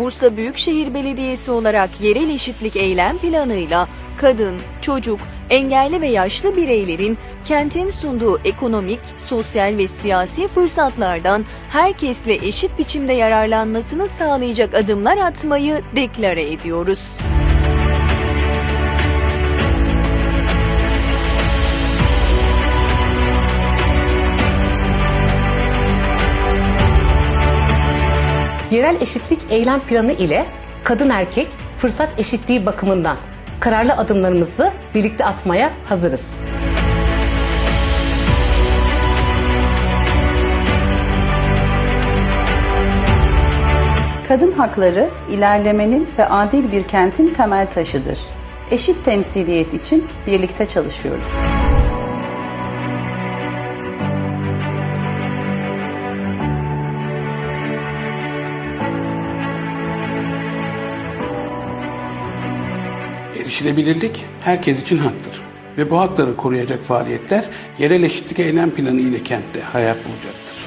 Bursa Büyükşehir Belediyesi olarak yerel eşitlik eylem planıyla kadın, çocuk, engelli ve yaşlı bireylerin kentin sunduğu ekonomik, sosyal ve siyasi fırsatlardan herkesle eşit biçimde yararlanmasını sağlayacak adımlar atmayı deklare ediyoruz. Yerel eşitlik eylem planı ile kadın erkek fırsat eşitliği bakımından kararlı adımlarımızı birlikte atmaya hazırız. Kadın hakları ilerlemenin ve adil bir kentin temel taşıdır. Eşit temsiliyet için birlikte çalışıyoruz. Erişilebilirlik herkes için haktır ve bu hakları koruyacak faaliyetler yerel eşitlik eylem planı ile kentte hayat bulacaktır.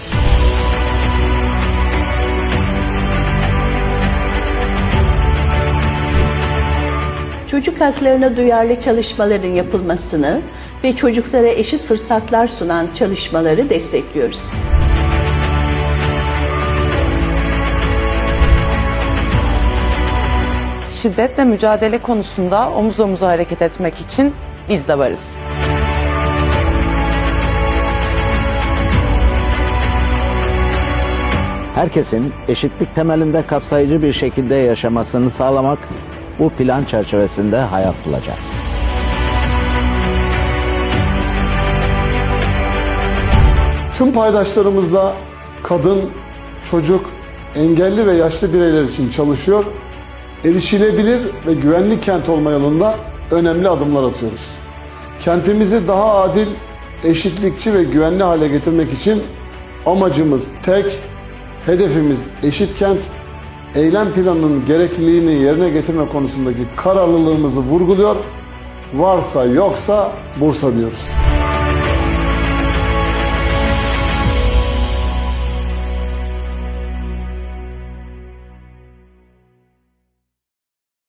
çocuk haklarına duyarlı çalışmaların yapılmasını ve çocuklara eşit fırsatlar sunan çalışmaları destekliyoruz. Şiddetle mücadele konusunda omuz omuza hareket etmek için biz de varız. herkesin eşitlik temelinde kapsayıcı bir şekilde yaşamasını sağlamak bu plan çerçevesinde hayat bulacak. Tüm paydaşlarımızla kadın, çocuk, engelli ve yaşlı bireyler için çalışıyor. Erişilebilir ve güvenli kent olma yolunda önemli adımlar atıyoruz. Kentimizi daha adil, eşitlikçi ve güvenli hale getirmek için amacımız tek, hedefimiz eşit kent, eylem planının gerekliliğini yerine getirme konusundaki kararlılığımızı vurguluyor. Varsa yoksa Bursa diyoruz.